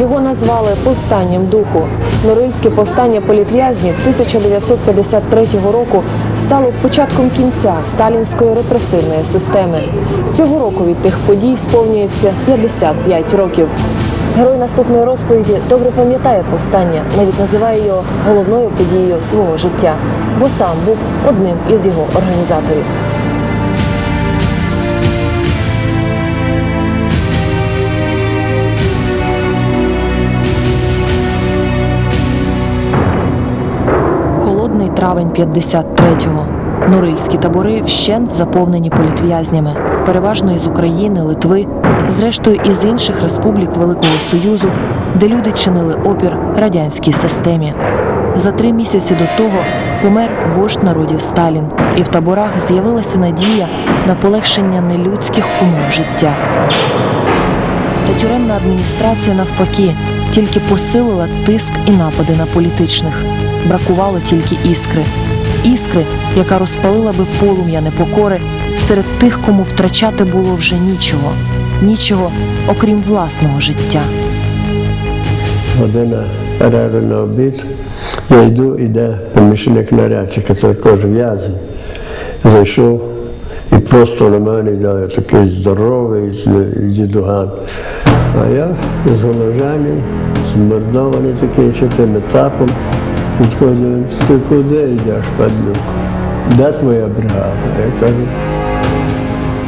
Його назвали повстанням духу. Норильське повстання політв'язнів 1953 року стало початком кінця сталінської репресивної системи. Цього року від тих подій сповнюється 55 років. Герой наступної розповіді добре пам'ятає повстання, навіть називає його головною подією свого життя, бо сам був одним із його організаторів. Травень 53-го. Норильські табори вщент заповнені політв'язнями, переважно із України, Литви, зрештою із інших республік Великого Союзу, де люди чинили опір радянській системі. За три місяці до того помер вождь народів Сталін, і в таборах з'явилася надія на полегшення нелюдських умов життя. Та тюремна адміністрація навпаки тільки посилила тиск і напади на політичних. Бракувало тільки іскри. Іскри, яка розпалила би полум'я непокори серед тих, кому втрачати було вже нічого, нічого, окрім власного життя. Година перерви на обід. Я йду, іде помічник нарядчика, це також в'язень. Зайшов і просто на мене йде такий здоровий дідуган. А я зголожений, змордований такий ще тим етапом. Відходить, ти куди йдеш, падлюк? Де твоя бригада? Я кажу,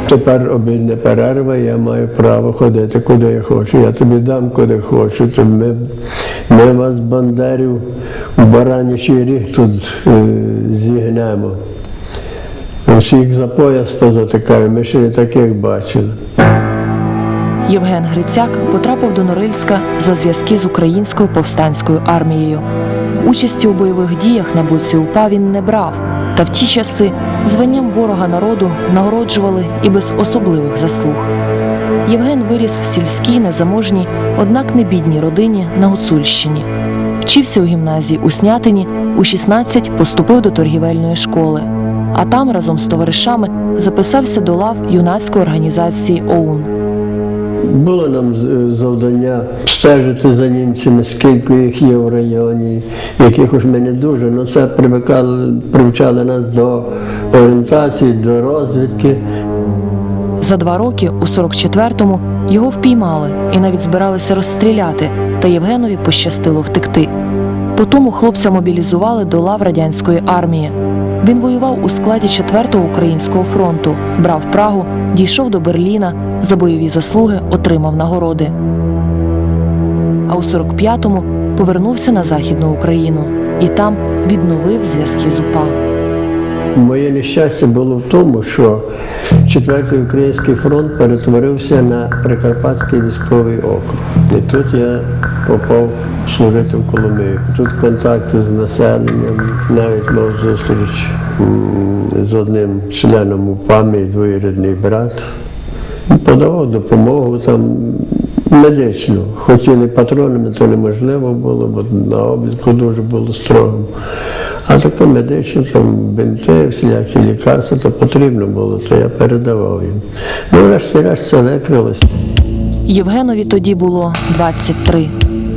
Тепер обідня перерва, я маю право ходити куди я хочу. Я тобі дам куди хочу. Ми, ми вас, бандерів, у баранячий ріг тут е, зігнемо. Усіх за пояс позатикаємо, ми ще не таких бачили. Євген Грицяк потрапив до Норильська за зв'язки з українською повстанською армією. Участі у бойових діях на боці УПА він не брав, та в ті часи званням ворога народу нагороджували і без особливих заслуг. Євген виріс в сільській, незаможній, однак не бідній родині на Гуцульщині. Вчився у гімназії у Снятині, у 16 поступив до торгівельної школи, а там разом з товаришами записався до лав юнацької організації ОУН. Було нам завдання стежити за німцями, скільки їх є в районі, якихось ми не дуже, але це привикали, привчали нас до орієнтації, до розвідки. За два роки, у 44-му, його впіймали і навіть збиралися розстріляти, та Євгенові пощастило втекти. Потому хлопця мобілізували до лав радянської армії. Він воював у складі 4-го українського фронту, брав Прагу, дійшов до Берліна, за бойові заслуги отримав нагороди. А у 45-му повернувся на Західну Україну і там відновив зв'язки з УПА. Моє нещастя було в тому, що четвертий український фронт перетворився на Прикарпатський військовий округ. І тут я попав служити в Коломию. Тут контакти з населенням, навіть мав зустріч з одним членом УПА, мій двоюрідний брат. Подавав допомогу там медичну. Хотіли патронами, то неможливо було, бо на обліку дуже було строго. А таке медичне, там бинти, всілякі лікарства, то потрібно було, то я передавав їм. Ну, врешті-решт це викрилося. Євгенові тоді було 23.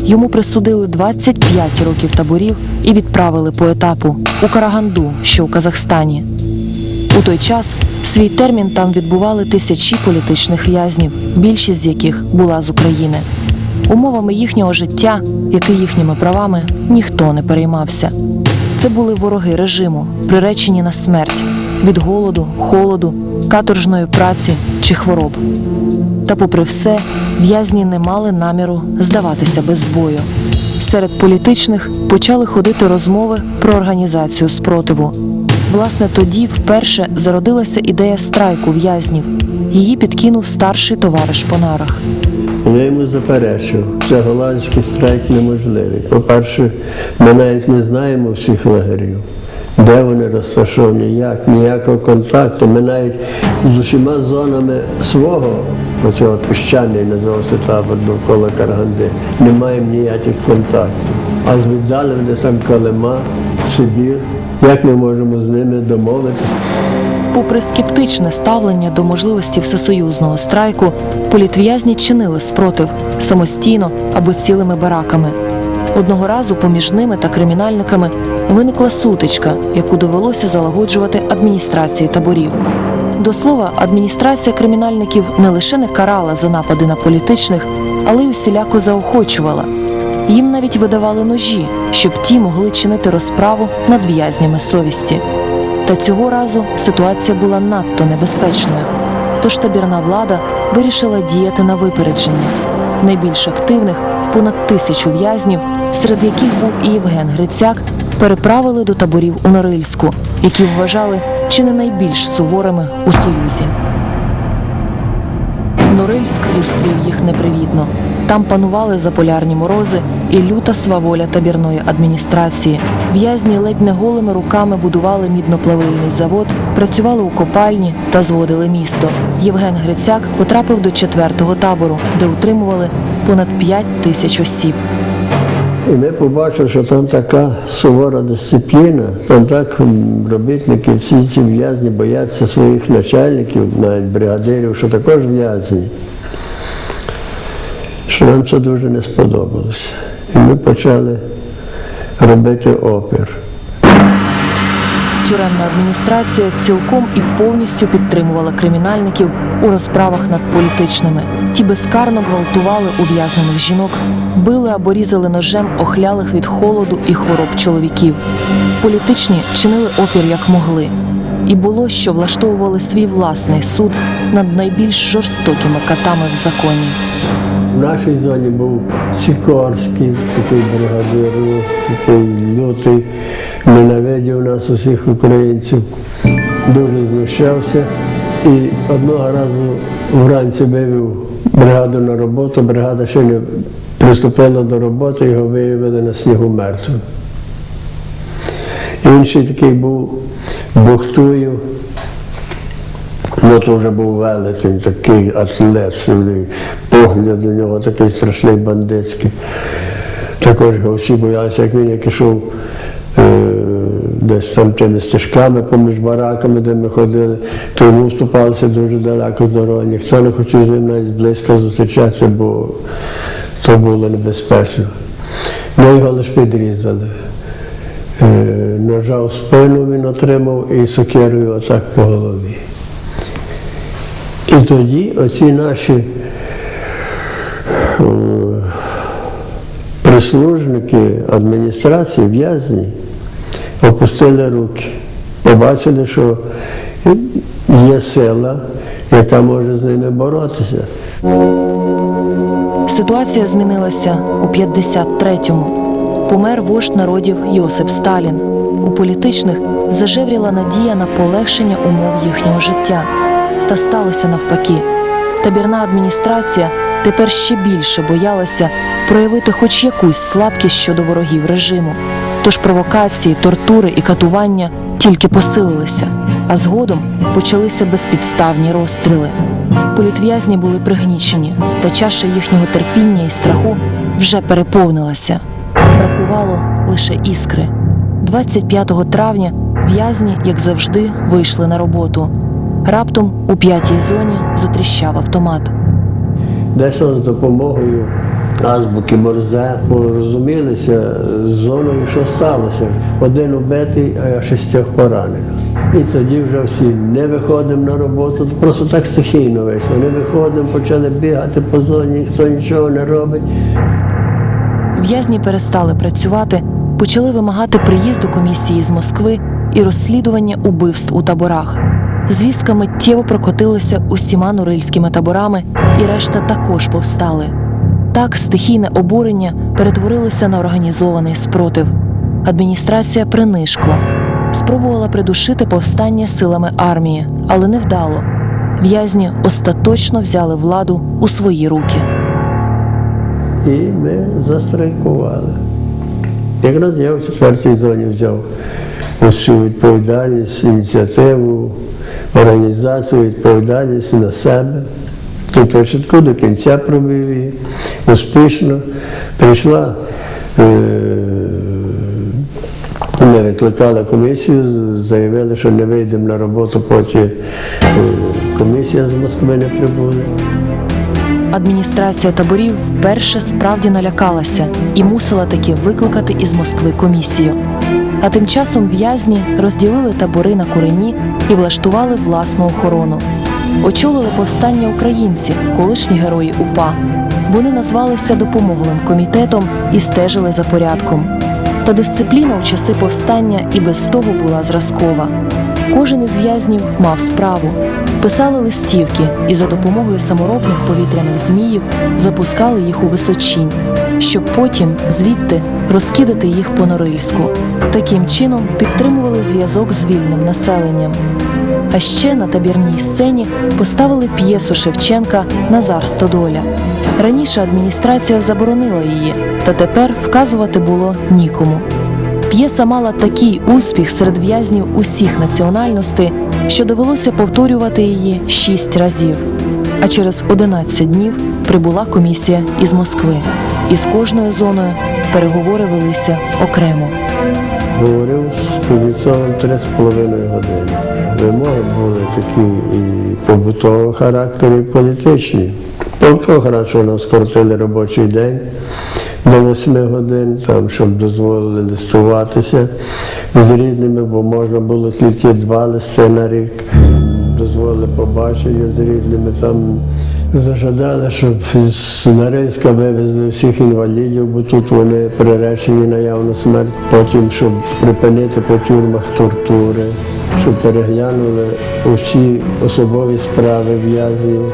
Йому присудили 25 років таборів і відправили по етапу у Караганду, що у Казахстані. У той час свій термін там відбували тисячі політичних в'язнів, більшість з яких була з України. Умовами їхнього життя, як і їхніми правами, ніхто не переймався. Це були вороги режиму, приречені на смерть від голоду, холоду, каторжної праці чи хвороб. Та, попри все, в'язні не мали наміру здаватися без бою. Серед політичних почали ходити розмови про організацію спротиву. Власне, тоді вперше зародилася ідея страйку в'язнів. Її підкинув старший товариш по нарах. Я йому заперечив, це голландський страйк неможливий. По-перше, ми навіть не знаємо всіх лагерів, де вони розташовані, як, ніякого контакту. Ми навіть з усіма зонами свого, оцього піщаний називався табор довкола Караганди, не маємо ніяких контактів. А з віддаленим десь там Калима, Сибір, як ми можемо з ними домовитися? Попри скептичне ставлення до можливості всесоюзного страйку, політв'язні чинили спротив самостійно або цілими бараками. Одного разу поміж ними та кримінальниками виникла сутичка, яку довелося залагоджувати адміністрації таборів. До слова, адміністрація кримінальників не лише не карала за напади на політичних, але й усіляко заохочувала. Їм навіть видавали ножі, щоб ті могли чинити розправу над в'язнями совісті. Та цього разу ситуація була надто небезпечною. Тож табірна влада вирішила діяти на випередження. Найбільш активних, понад тисячу в'язнів, серед яких був і Євген Грицяк, переправили до таборів у Норильську, які вважали чи не найбільш суворими у Союзі. Норильськ зустрів їх непривітно. Там панували заполярні морози і люта сваволя табірної адміністрації. В'язні ледь не голими руками будували мідноплавильний завод, працювали у копальні та зводили місто. Євген Грицяк потрапив до четвертого табору, де утримували понад 5 тисяч осіб. І ми побачили, що там така сувора дисципліна, там так робітники, всі ці в'язні бояться своїх начальників, навіть бригадирів, що також в'язні. Що нам це дуже не сподобалося. І ми почали робити опір. Тюремна адміністрація цілком і повністю підтримувала кримінальників у розправах над політичними. Ті безкарно гвалтували ув'язнених жінок, били або різали ножем охлялих від холоду і хвороб чоловіків. Політичні чинили опір як могли. І було, що влаштовували свій власний суд над найбільш жорстокими катами в законі. В нашій зоні був Сікорський, такий бригадир, такий лютий, ненавидів нас усіх українців, дуже знущався. І одного разу вранці вивів бригаду на роботу, бригада ще не приступила до роботи, його виявили на снігу мертвим. Інший такий був Бухтуєв, Ну, то вже був велетень, такий атлет, сильний, погляд у нього такий страшний бандитський. Також його всі боялися, як він як ішов е, десь там тими стежками поміж бараками, де ми ходили, то йому вступалися дуже далеко з дороги. Ніхто не хотів з ним навіть зблизька зустрічатися, бо то було небезпечно. Ми його лише підрізали. Е, ножа в спину він отримав і сокирою отак по голові. І тоді оці наші е, прислужники адміністрації, в'язні, опустили руки, побачили, що є сила, яка може з ними боротися. Ситуація змінилася у 53-му. Помер вождь народів Йосип Сталін. У політичних зажевріла надія на полегшення умов їхнього життя. Та сталося навпаки. Табірна адміністрація тепер ще більше боялася проявити хоч якусь слабкість щодо ворогів режиму. Тож провокації, тортури і катування тільки посилилися, а згодом почалися безпідставні розстріли. Політв'язні були пригнічені, та чаша їхнього терпіння і страху вже переповнилася. Бракувало лише іскри. 25 травня в'язні, як завжди, вийшли на роботу. Раптом у п'ятій зоні затріщав автомат. Десь з допомогою азбуки Морзе порозумілися з зоною, що сталося. Один убитий, а шістьох поранено. І тоді вже всі не виходимо на роботу, просто так стихійно вийшло. Не виходимо, почали бігати по зоні, ніхто нічого не робить. В'язні перестали працювати, почали вимагати приїзду комісії з Москви і розслідування убивств у таборах. Звістка миттєво прокотилася усіма норильськими таборами, і решта також повстали. Так стихійне обурення перетворилося на організований спротив. Адміністрація принишкла, спробувала придушити повстання силами армії, але не вдало. В'язні остаточно взяли владу у свої руки. І ми застрайкували. Якраз я в четвертій зоні взяв усю відповідальність, ініціативу, організацію, відповідальність на себе. І початку до кінця провів її успішно. Прийшла е, Ми викликали комісію, заявили, що не вийдемо на роботу, поки е, комісія з Москви не прибуде. Адміністрація таборів вперше справді налякалася і мусила таки викликати із Москви комісію. А тим часом в'язні розділили табори на курені і влаштували власну охорону. Очолили повстання українці, колишні герої УПА. Вони назвалися допомоглим комітетом і стежили за порядком. Та дисципліна у часи повстання і без того була зразкова. Кожен із в'язнів мав справу. Писали листівки і за допомогою саморобних повітряних зміїв запускали їх у височінь, щоб потім звідти розкидати їх по Норильську. Таким чином підтримували зв'язок з вільним населенням. А ще на табірній сцені поставили п'єсу Шевченка Назар Стодоля. Раніше адміністрація заборонила її, та тепер вказувати було нікому. П'єса мала такий успіх серед в'язнів усіх національностей, що довелося повторювати її шість разів. А через 11 днів прибула комісія із Москви, і з кожною зоною переговори велися окремо. Говорив з Кузнєцовим три з половиною години. Вимоги були такі і побутового характеру, і політичні. Побутового характеру нам скоротили робочий день до 8 годин, там, щоб дозволили листуватися з рідними, бо можна було тільки два листи на рік. Дозволили побачення з рідними. Там зажадали, щоб з Наринська вивезли всіх інвалідів, бо тут вони приречені на явну смерть. Потім, щоб припинити по тюрмах тортури, щоб переглянули усі особові справи в'язнів.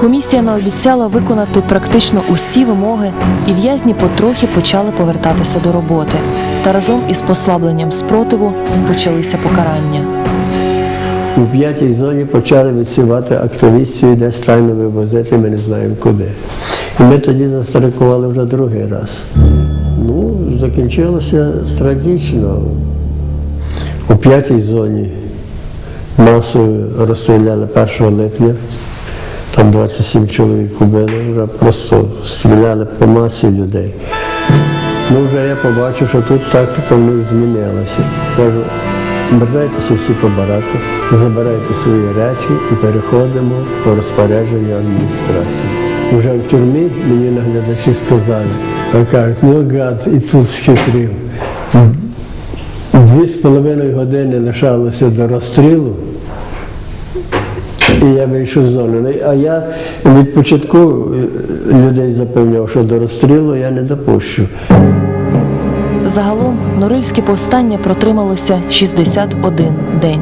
Комісія наобіцяла виконати практично усі вимоги, і в'язні потрохи почали повертатися до роботи. Та разом із послабленням спротиву почалися покарання. В п'ятій зоні почали відсівати активістів десь тайно вивозити, ми не знаємо куди. І ми тоді застрахували вже другий раз. Ну, закінчилося трагічно. У п'ятій зоні масою розстріляли 1 липня. Там 27 чоловік убили, вже просто стріляли по масі людей. Ну, вже я побачив, що тут тактика в них змінилася. Кажу, бажайтеся всі по бараках, забирайте свої речі і переходимо по розпорядженню адміністрації. Вже в тюрмі мені наглядачі сказали, кажуть, ну гад, і тут схитрив. Дві з половиною години лишалося до розстрілу. І я вийшов з зони. Ну, А я від початку е, людей запевняв, що до розстрілу я не допущу. Загалом Норильське повстання протрималося 61 день.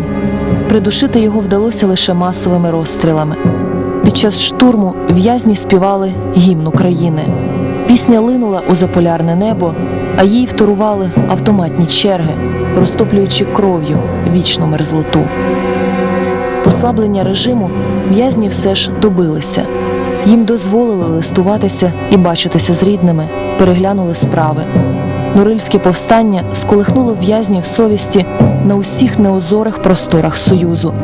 Придушити його вдалося лише масовими розстрілами. Під час штурму в'язні співали гімн України. Пісня линула у заполярне небо, а їй вторували автоматні черги, розтоплюючи кров'ю вічну мерзлоту. Послаблення режиму в'язні все ж добилися. Їм дозволили листуватися і бачитися з рідними, переглянули справи. Норильське повстання сколихнуло в'язнів совісті на усіх неозорих просторах Союзу.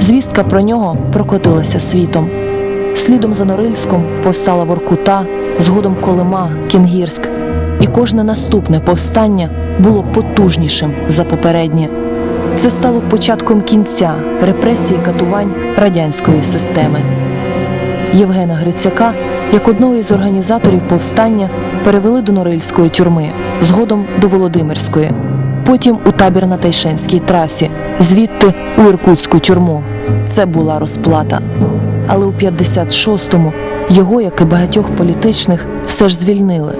Звістка про нього прокотилася світом. Слідом за Норильськом повстала Воркута, згодом Колима, Кінгірськ. І кожне наступне повстання було потужнішим за попереднє. Це стало початком кінця репресій катувань радянської системи. Євгена Грицяка, як одного із організаторів повстання, перевели до Норильської тюрми, згодом до Володимирської, потім у табір на Тайшенській трасі, звідти у Іркутську тюрму. Це була розплата. Але у 56-му його, як і багатьох політичних, все ж звільнили.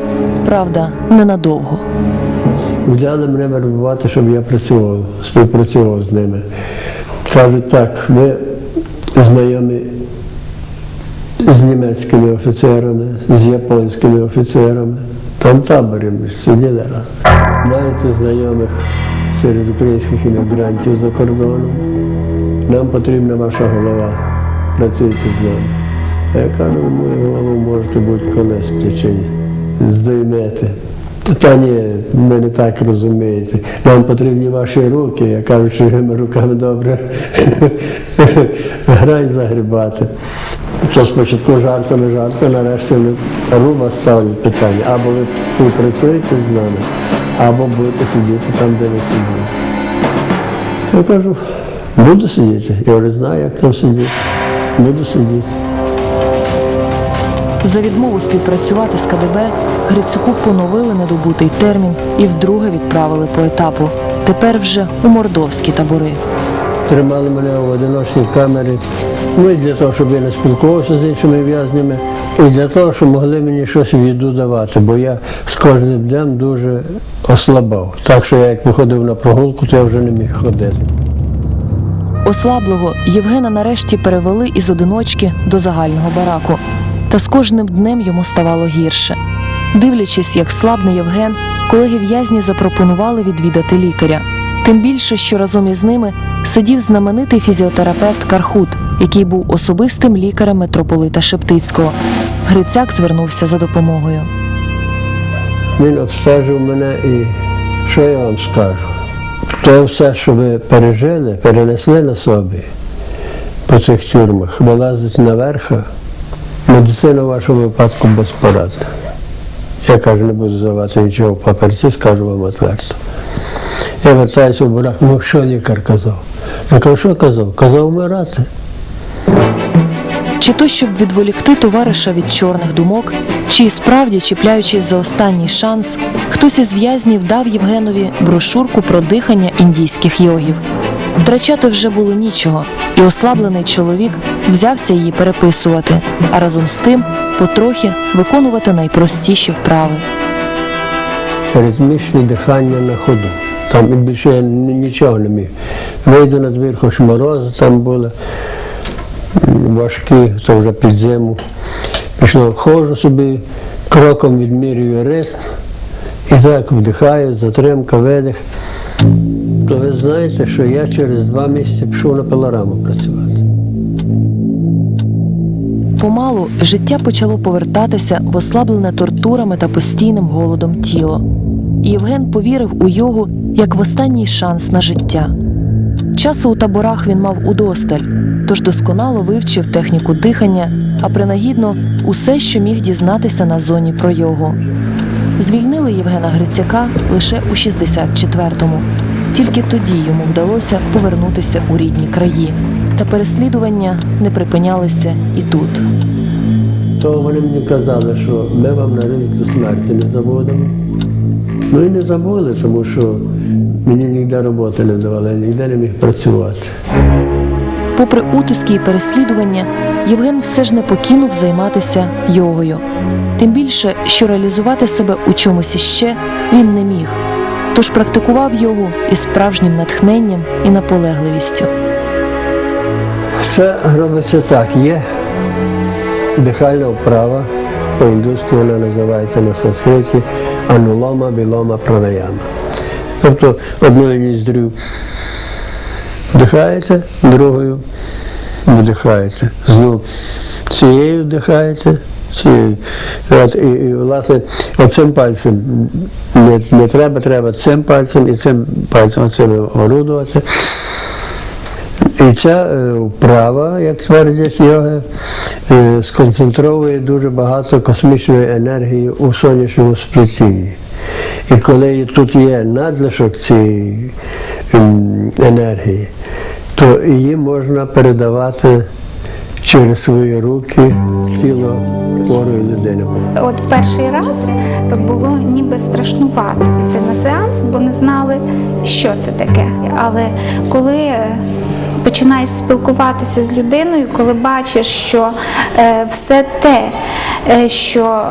Правда, ненадовго. Взяли мене вербувати, щоб я працював, співпрацював з ними. Кажуть, так, ви знайомі з німецькими офіцерами, з японськими офіцерами. Там таборі ми сиділи раз. Маєте знайомих серед українських іммігрантів за кордоном. Нам потрібна ваша голова. Працюйте з нами. А я кажу, «Ви мою голову можете будь-коли з плечей здоймете. Та ні, ви не так розумієте. Нам потрібні ваші руки. Я кажу, що ми руками добре грай загрібати. То спочатку жартами жарти, нарешті руба ставлять питання. Або ви співпрацюєте з нами, або будете сидіти там, де ви сиділи. Я кажу, буду сидіти. Я не знаю, як там сидіти. Буду сидіти. За відмову співпрацювати з КДБ Грицюку поновили недобутий термін і вдруге відправили по етапу. Тепер вже у мордовські табори. Тримали мене в одиночній камері. Ну і для того, щоб я не спілкувався з іншими в'язнями, і для того, щоб могли мені щось в їду давати, бо я з кожним днем дуже ослабав. Так що я як виходив на прогулку, то я вже не міг ходити. Ослаблого Євгена нарешті перевели із одиночки до загального бараку. Та з кожним днем йому ставало гірше. Дивлячись, як слабне Євген, колеги в'язні запропонували відвідати лікаря. Тим більше, що разом із ними сидів знаменитий фізіотерапевт Кархут, який був особистим лікарем митрополита Шептицького. Грицяк звернувся за допомогою. Він обстежив мене і що я вам скажу? То все, що ви пережили, перенесли на собі по цих тюрмах, вилазить наверх, медицина в вашому випадку безпорадна. Я кажу, не буду здавати нічого в паперці, скажу вам відверто. Я вертаюся в барак, ну що лікар казав? Я кажу, що казав? Казав вмирати. Чи то щоб відволікти товариша від чорних думок, чи справді, чіпляючись за останній шанс, хтось із в'язнів дав Євгенові брошурку про дихання індійських йогів. Втрачати вже було нічого, і ослаблений чоловік взявся її переписувати, а разом з тим потрохи виконувати найпростіші вправи. ритмічне дихання на ходу. Там більше я нічого не міг. Вийду на двір, хоч морози там були м, важкі, то вже під зиму. Пішло, ходжу собі, кроком відмірюю ритм, і так вдихаю, затримка, видих. То ви знаєте, що я через два місяці пішов на пилораму працювати. Помалу життя почало повертатися в ослаблене тортурами та постійним голодом тіло. Євген повірив у йогу як в останній шанс на життя. Часу у таборах він мав удосталь, тож досконало вивчив техніку дихання, а принагідно усе, що міг дізнатися на зоні про йогу. Звільнили Євгена Грицяка лише у 64-му. Тільки тоді йому вдалося повернутися у рідні краї. Та переслідування не припинялися і тут. То вони мені казали, що ми вам на ризик до смерті не забудемо. Ну і не забули, тому що мені ніде роботи не давали, я ніде не міг працювати. Попри утиски і переслідування, Євген все ж не покинув займатися йогою. Тим більше, що реалізувати себе у чомусь іще він не міг. Тож практикував йогу із справжнім натхненням і наполегливістю. Це робиться так, є дихальна вправа, по-індуськи вона називається на санскриті анулома білома пранаяма. Тобто одною ніздрю вдихаєте, другою видихаєте. Знову цією вдихаєте, цією. От, і, і, власне, оцим пальцем не, не треба, треба цим пальцем і цим пальцем оцим орудувати. І ця е, вправа, як твердять йоги, е, сконцентровує дуже багато космічної енергії у сонячному сплетінні. І коли тут є надлишок цієї енергії, то її можна передавати через свої руки тіло хворої людини. От перший раз то було ніби страшнувато піти на сеанс, бо не знали, що це таке. Але коли е, починаєш спілкуватися з людиною, коли бачиш, що е, все те, е, що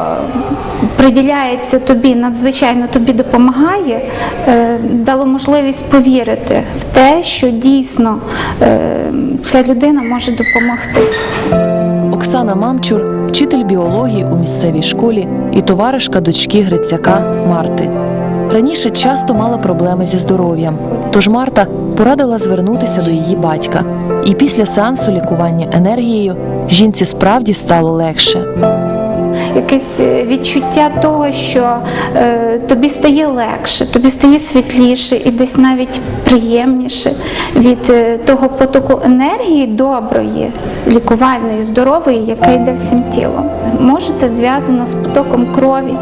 приділяється тобі, надзвичайно тобі допомагає, е, дало можливість повірити в те, що дійсно ця людина може допомогти. Оксана Мамчур, вчитель біології у місцевій школі і товаришка дочки Грицяка Марти. Раніше часто мала проблеми зі здоров'ям, тож Марта порадила звернутися до її батька. І після сеансу лікування енергією жінці справді стало легше. якесь е, відчуття того, що е, тобі стає легше, тобі стає світліше і десь навіть приємніше від е, того потоку енергії доброї, лікувальної, здорової, яка йде всім тілом. Може, це зв'язано з потоком крові.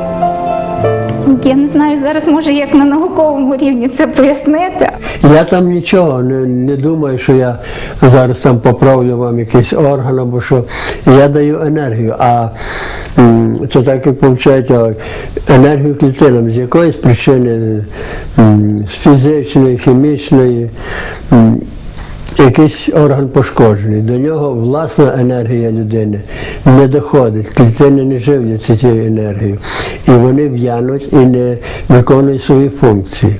Я не знаю зараз, може, як на науковому рівні це пояснити. Я там нічого не, не думаю, що я зараз там поправлю вам якийсь орган або що. Я даю енергію, а це так як виходить енергію клітинам з якоїсь причини, з фізичної, хімічної. Якийсь орган пошкоджений, до нього власна енергія людини не доходить, клітини не живляться цією енергією. І вони в'януть і не виконують свої функції.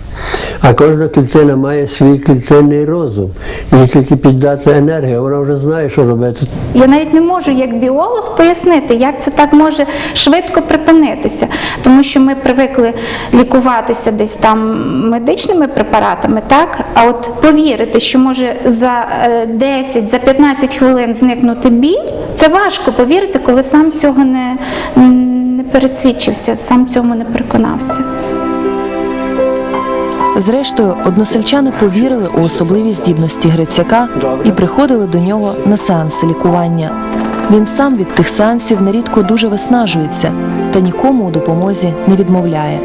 А кожна клітина має свій клітинний розум. Їй тільки піддати енергію, вона вже знає, що робити. Я навіть не можу як біолог пояснити, як це так може швидко припинитися, тому що ми привикли лікуватися десь там медичними препаратами, так? А от повірити, що може за е, 10, за 15 хвилин зникнути біль, це важко повірити, коли сам цього не, не пересвідчився, сам цьому не переконався. Зрештою, односельчани повірили у особливі здібності Грицяка і приходили до нього на сеанси лікування. Він сам від тих сеансів нерідко дуже виснажується та нікому у допомозі не відмовляє.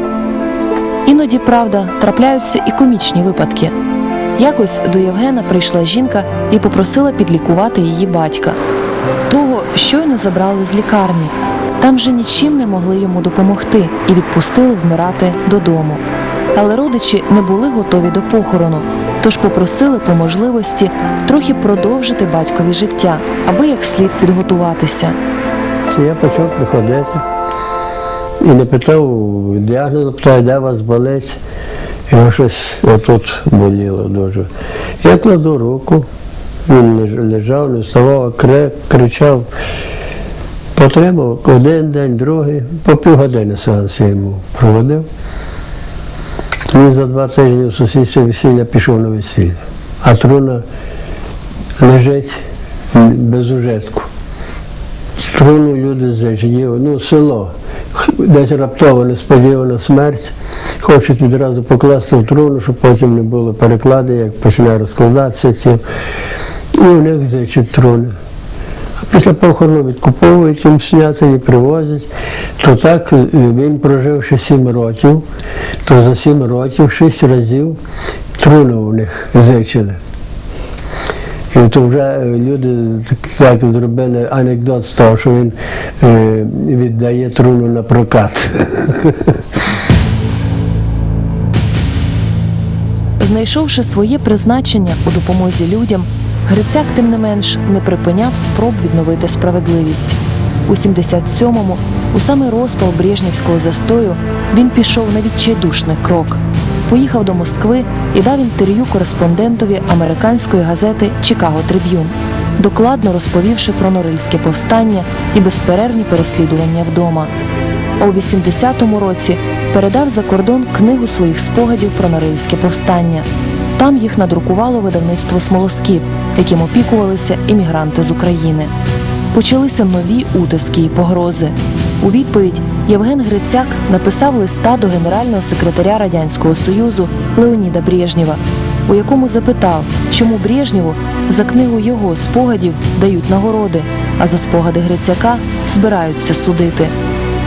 Іноді, правда, трапляються і комічні випадки. Якось до Євгена прийшла жінка і попросила підлікувати її батька. Того щойно забрали з лікарні. Там вже нічим не могли йому допомогти і відпустили вмирати додому. Але родичі не були готові до похорону, тож попросили по можливості трохи продовжити батькові життя, аби як слід підготуватися. Я почав приходити і не питав діагноз, питаю, де вас болить. Його щось отут боліло дуже. Я кладу руку, він лежав, не вставав, кричав. Потримав один день, другий, по півгодини сеанс я йому проводив. Він за два тижні в сусідстві весілля пішов на весілля. А труна лежить без ужитку. Труну люди зажиють, ну, село. Десь раптово несподівана смерть. Хочуть відразу покласти в труну, щоб потім не було перекладу, як почне розкладатися ті. І у них зичать труни. А після похорону відкуповують їм снятині, привозять. То так е, він прожив ще сім років, то за сім років шість разів труну у них зичили. І то вже е, люди так зробили анекдот з того, що він е, віддає труну на прокат. Знайшовши своє призначення у допомозі людям, Грицяк, тим не менш, не припиняв спроб відновити справедливість. У 77-му, у самий розпал Брежнівського застою, він пішов на відчайдушний крок. Поїхав до Москви і дав інтерв'ю кореспондентові американської газети Чикаго Триб'юн, докладно розповівши про Норильське повстання і безперервні переслідування вдома. А у 80-му році передав за кордон книгу своїх спогадів про Норильське повстання. Там їх надрукувало видавництво Смолоскіп, яким опікувалися іммігранти з України. Почалися нові утиски і погрози. У відповідь Євген Грицяк написав листа до генерального секретаря Радянського Союзу Леоніда Брежнєва, у якому запитав, чому Брежнєву за книгу його спогадів дають нагороди, а за спогади Грицяка збираються судити.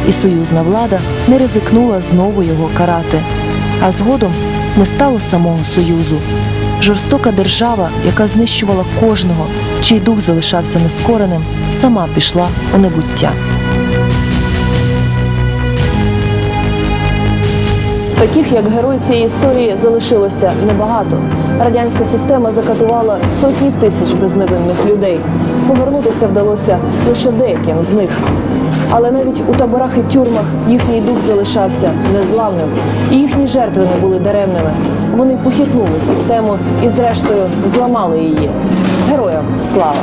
І союзна влада не ризикнула знову його карати. А згодом не стало самого союзу. Жорстока держава, яка знищувала кожного, чий дух залишався нескореним, сама пішла у небуття. Таких, як герой цієї історії, залишилося небагато. Радянська система закатувала сотні тисяч безневинних людей. Повернутися вдалося лише деяким з них. Але навіть у таборах і тюрмах їхній дух залишався незламним, і їхні жертви не були даремними. Вони похитнули систему і, зрештою, зламали її. Героям слава!